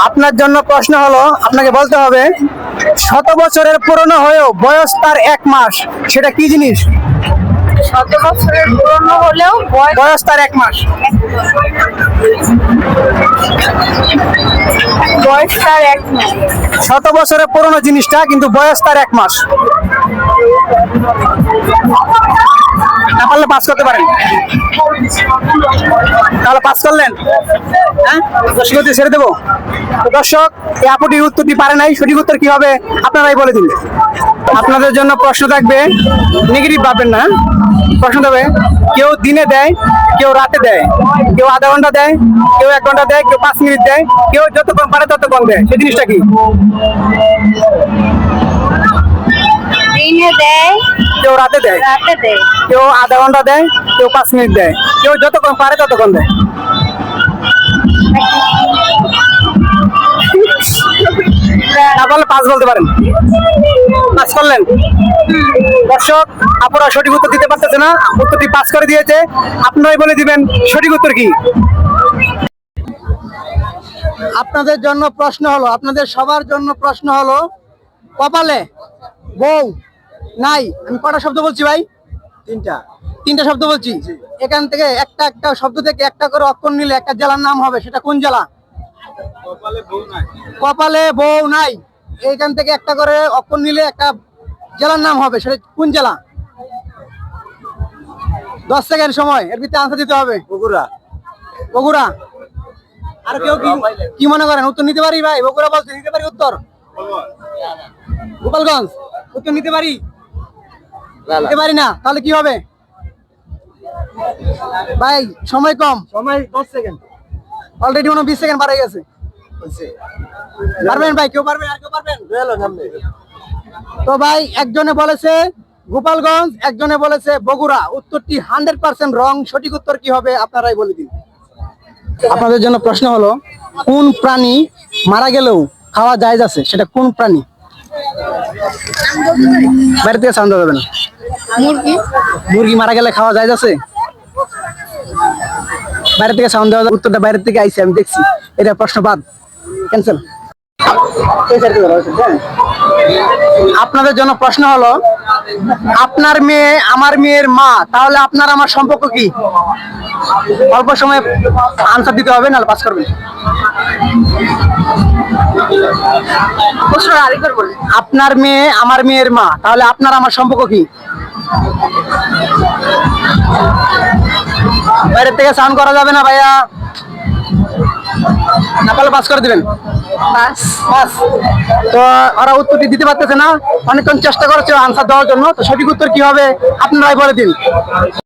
আপনার জন্য প্রশ্ন হলো আপনাকে বলতে হবে শত বছরের পুরনো হয়েও বয়স তার এক মাস সেটা কি জিনিস? শত বছরের পুরনো হলেও বয়স তার এক মাস। বয়স তার এক মাস। শত বছরের পুরনো জিনিসটা কিন্তু বয়স তার এক মাস। না পারলে পাস করতে পারেন। তাহলে পাস করলেন? হ্যাঁ? ছেড়ে দেবো। দর্শক, এই আপুটির উত্তরটি পারে নাই, সঠিক উত্তর কি হবে আপনারাই বলে দিন। আপনাদের জন্য প্রশ্ন থাকবে নেগেটিভ পাবেন না হ্যাঁ? প্রশ্ন দেবে কেউ দিনে দেয়, কেউ রাতে দেয়, কেউ আধা ঘণ্টা দেয়, কেউ এক ঘণ্টা দেয়, কেউ পাঁচ মিনিট দেয়, কেউ যতক্ষণ পারে ততক্ষণ দেয়। সেই জিনিসটা কি? দিনে দেয় কেউ রাতে দেয়? রাতে দেয়। কেউ আধা ঘণ্টা দেয় কেউ পাঁচ মিনিট দেয়। কেউ যতক্ষণ পারে ততক্ষণ দেয়। না বললে পাঁচ বলতে পারেন। পাস করলেন? দর্শক আপনারা সঠিক উত্তর দিতে পারতেছে না। উত্তরটি পাস করে দিয়েছে। আপনারাই বলে দিবেন সঠিক উত্তর কি? আপনাদের জন্য প্রশ্ন হলো আপনাদের সবার জন্য প্রশ্ন হলো কপালে বউ নাই আমি কটা শব্দ বলছি ভাই? তিনটা। তিনটা শব্দ বলছি? এখান থেকে একটা একটা শব্দ থেকে একটা করে অক্ষর নিলে একটা জেলার নাম হবে সেটা কোন জেলা? কপালে বউ নাই। এইখান থেকে একটা করে অক্ষর নিলে একটা জেলার নাম হবে সেটা কোন জেলা? দশ সেকেন্ড সময় এর ভিতরে আনসার দিতে হবে। বগুড়া। বগুড়া। আর কেউ কি কি মনে করেন উত্তর নিতে পারি ভাই? বগুড়া বলছে নিতে পারি উত্তর? গোপালগঞ্জ উত্তর নিতে পারি? নিতে পারি না তাহলে কি হবে? ভাই সময় কম। সময় দশ সেকেন্ড অলরেডি মনে বিশ সেকেন্ড পারে গেছে। পারবেন ভাই কেউ পারবেন আর কেউ পারবেন? তো ভাই একজনে বলেছে গোপালগঞ্জ একজনে বলেছে বগুড়া। উত্তরটি হান্ড্রেড পার্সেন্ট রং সঠিক উত্তর কি হবে আপনারাই বলে দিন। আপনাদের জন্য প্রশ্ন হলো কোন প্রাণী মারা গেলেও খাওয়া যায় আছে? সেটা কোন প্রাণী? বাইরে থেকে সাউন্ড হবে না মুরগি? মুরগি মারা গেলে খাওয়া যায় আছে বাইরে থেকে সাউন্ড দেওয়া উত্তরটা বাইরে থেকে আইছে আমি দেখছি। এটা প্রশ্ন বাদ ক্যান্সেল আপনাদের জন্য প্রশ্ন হলো আপনার মেয়ে আমার মেয়ের মা তাহলে আপনার আমার সম্পর্ক কি? অল্প সময় আনসার দিতে হবে নাহলে পাস করবেন। আপনার মেয়ে আমার মেয়ের মা তাহলে আপনার আমার সম্পর্ক কি? বাইরের থেকে সাউন্ড করা যাবে না ভাইয়া। না পারলে পাস করে দিবেন। তো ওরা উত্তরটি দিতে পারতেছে না। অনেকক্ষণ চেষ্টা করেছে আনসার দেওয়ার জন্য। তো সঠিক উত্তর কি হবে? আপনারাই বলে দিন।